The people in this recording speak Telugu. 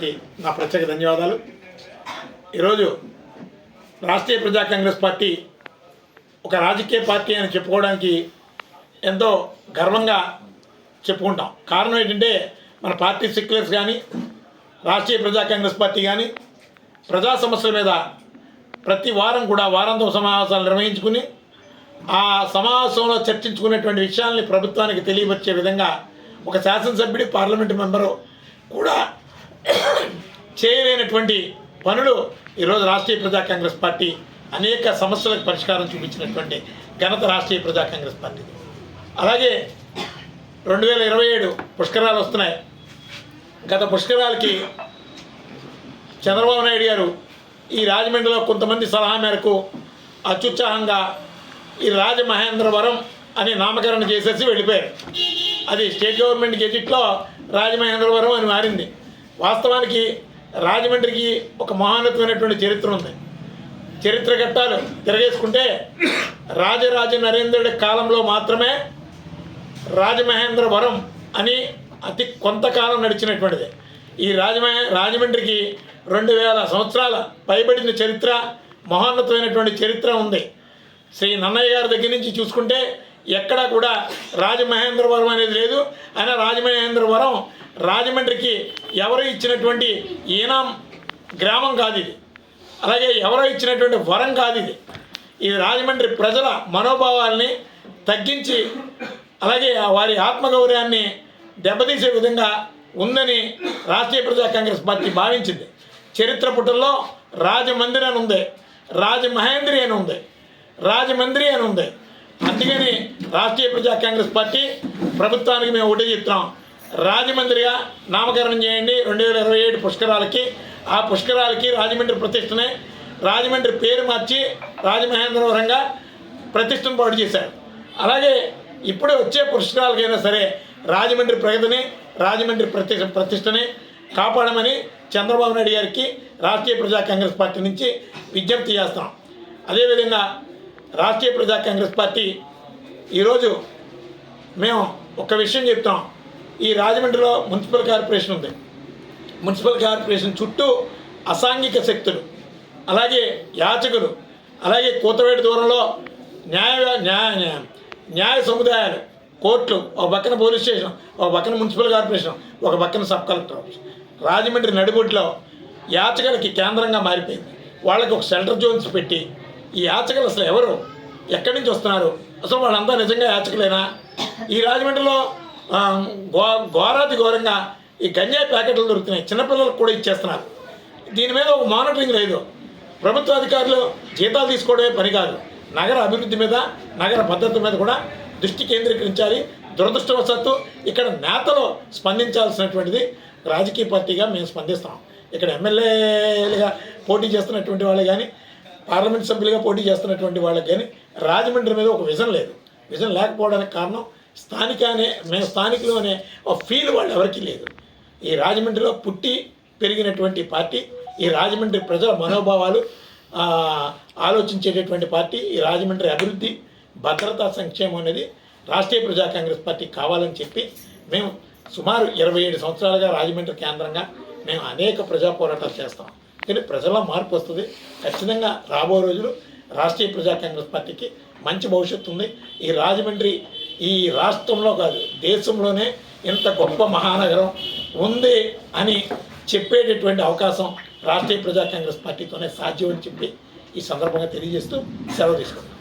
కి నా ప్రత్యేక ధన్యవాదాలు. ఈరోజు రాష్ట్రీయ ప్రజా కాంగ్రెస్ పార్టీ ఒక రాజకీయ పార్టీ అని చెప్పుకోవడానికి ఎంతో గర్వంగా చెప్పుకుంటాం. కారణం ఏంటంటే మన పార్టీ సెక్యులర్స్ కానీ రాష్ట్రీయ ప్రజా కాంగ్రెస్ పార్టీ కానీ ప్రజా సమస్యల మీద ప్రతి వారం కూడా వారాంతం సమావేశాలు నిర్వహించుకుని ఆ సమావేశంలో చర్చించుకునేటువంటి విషయాల్ని ప్రభుత్వానికి తెలియవచ్చే విధంగా ఒక శాసనసభ్యుడి పార్లమెంటు మెంబరు కూడా చేయలేనటువంటి పనులు ఈరోజు రాష్ట్రీయ ప్రజా కాంగ్రెస్ పార్టీ అనేక సమస్యలకు పరిష్కారం చూపించినటువంటి ఘనత రాష్ట్రీయ ప్రజా కాంగ్రెస్ పార్టీ. అలాగే రెండు వేల ఇరవై ఏడు పుష్కరాలు వస్తున్నాయి. గత పుష్కరాలకి చంద్రబాబు నాయుడు గారు ఈ రాజమండ్రిలో కొంతమంది సలహా మేరకు అత్యుత్సాహంగా ఈ రాజమహేంద్రవరం అని నామకరణ చేసేసి వెళ్ళిపోయారు. అది స్టేట్ గవర్నమెంట్ గెజిట్లో రాజమహేంద్రవరం అని మారింది. వాస్తవానికి రాజమండ్రికి ఒక మహానతమైనటువంటి చరిత్ర ఉంది. చరిత్ర ఘట్టాలు తిరగేసుకుంటే రాజరాజ నరేంద్రుడి కాలంలో మాత్రమే రాజమహేంద్రవరం అని అతి కొంతకాలం నడిచినటువంటిది. ఈ రాజమహే రాజమండ్రికి రెండు వేల సంవత్సరాల పైబడిన చరిత్ర మహోన్నతమైనటువంటి చరిత్ర ఉంది. శ్రీ నన్నయ్య గారి దగ్గర నుంచి చూసుకుంటే ఎక్కడా కూడా రాజమహేంద్రవరం అనేది లేదు. అయినా రాజమహేంద్రవరం రాజమండ్రికి ఎవరు ఇచ్చినటువంటి ఈనాం గ్రామం కాదు ఇది. అలాగే ఎవరో ఇచ్చినటువంటి వరం కాదు ఇది. ఇది రాజమండ్రి ప్రజల మనోభావాల్ని తగ్గించి అలాగే వారి ఆత్మగౌరవాన్ని దెబ్బతీసే విధంగా ఉందని రాష్ట్రీయ ప్రజా కాంగ్రెస్ పార్టీ భావించింది. చరిత్ర పుటల్లో రాజమందిర్ అని ఉంది రాజమహేంద్రి అని ఉంది రాజమండ్రి అని ఉంది. అందుకని రాష్ట్రీయ ప్రజా కాంగ్రెస్ పార్టీ ప్రభుత్వానికి మేము ఒకటే చెప్తున్నాం రాజమండ్రిగా నామకరణం చేయండి. రెండు వేల ఇరవై ఏడు పుష్కరాలకి. ఆ పుష్కరాలకి రాజమండ్రి ప్రతిష్టనే రాజమండ్రి పేరు మార్చి రాజమహేంద్రవరంగా ప్రతిష్టను పాటు చేశారు. అలాగే ఇప్పుడు వచ్చే పుష్కరాలకైనా సరే రాజమండ్రి ప్రగతిని రాజమండ్రి ప్రతి ప్రతిష్టని కాపాడమని చంద్రబాబు నాయుడు గారికి రాష్ట్రీయ ప్రజా కాంగ్రెస్ పార్టీ నుంచి విజ్ఞప్తి చేస్తాం. అదేవిధంగా రాష్ట్రీయ ప్రజా కాంగ్రెస్ పార్టీ ఈరోజు మేము ఒక విషయం చెప్తాం. ఈ రాజమండ్రిలో మున్సిపల్ కార్పొరేషన్ ఉంది. మున్సిపల్ కార్పొరేషన్ చుట్టూ అసాంఘిక శక్తులు అలాగే యాచకులు అలాగే కూతవేటి దూరంలో న్యాయ న్యాయ న్యాయ- న్యాయ సముదాయాలు కోర్టులు ఒక పక్కన పోలీస్ స్టేషన్ ఒక పక్కన మున్సిపల్ కార్పొరేషన్ ఒక పక్కన సబ్ కలెక్టర్ ఆఫీస్. రాజమండ్రి నడిబొడ్లో యాచకులకి కేంద్రంగా మారిపోయింది. వాళ్ళకి ఒక సెంటర్ జోన్స్ పెట్టి ఈ యాచకులు అసలు ఎవరు? ఎక్కడి నుంచి వస్తున్నారు? అసలు వాళ్ళంతా నిజంగా యాచకులేనా? ఈ రాజమండ్రిలో ఘో ఘోరాతి ఘోరంగా ఈ గంజాయి ప్యాకెట్లు దొరుకుతున్నాయి. చిన్నపిల్లలకు కూడా ఇచ్చేస్తున్నారు. దీని మీద ఒక మానిటరింగ్ లేదు. ప్రభుత్వ అధికారులు జీతాలు తీసుకోవడమే పని కాదు. నగర అభివృద్ధి మీద నగర భద్రత మీద కూడా దృష్టి కేంద్రీకరించాలి. దురదృష్టవశాత్తు ఇక్కడ నేతలు స్పందించాల్సినటువంటిది రాజకీయ పార్టీగా మేము స్పందిస్తాం ఇక్కడ ఎమ్మెల్యేలుగా పోటీ చేస్తున్నటువంటి వాళ్ళు కానీ పార్లమెంట్ సభ్యులుగా పోటీ చేస్తున్నటువంటి వాళ్ళకి కానీ రాజమండ్రి మీద ఒక విజన్ లేదు. విజన్ లేకపోవడానికి కారణం స్థానికానే మేము స్థానికులు అనే ఒక ఫీల్ వాళ్ళు ఎవరికీ లేదు. ఈ రాజమండ్రిలో పుట్టి పెరిగినటువంటి పార్టీ ఈ రాజమండ్రి ప్రజల మనోభావాలు ఆలోచించేటటువంటి పార్టీ ఈ రాజమండ్రి అభివృద్ధి భద్రతా సంక్షేమం అనేది రాష్ట్రీయ ప్రజా కాంగ్రెస్ పార్టీ కావాలని చెప్పి మేము సుమారు ఇరవై ఏడు సంవత్సరాలుగా రాజమండ్రి కేంద్రంగా మేము అనేక ప్రజా పోరాటాలు చేస్తాం. కానీ ప్రజల్లో మార్పు వస్తుంది. ఖచ్చితంగా రాబో రోజులు రాష్ట్రీయ ప్రజా కాంగ్రెస్ పార్టీకి మంచి భవిష్యత్తు ఉంది. ఈ రాజమండ్రి ఈ రాష్ట్రంలో కాదు దేశంలోనే ఇంత గొప్ప మహానగరం ఉంది అని చెప్పేటటువంటి అవకాశం రాష్ట్రీయ ప్రజా కాంగ్రెస్ పార్టీతోనే సాధ్యం అని చెప్పి ఈ సందర్భంగా తెలియజేస్తూ సెలవు తీసుకుంటాం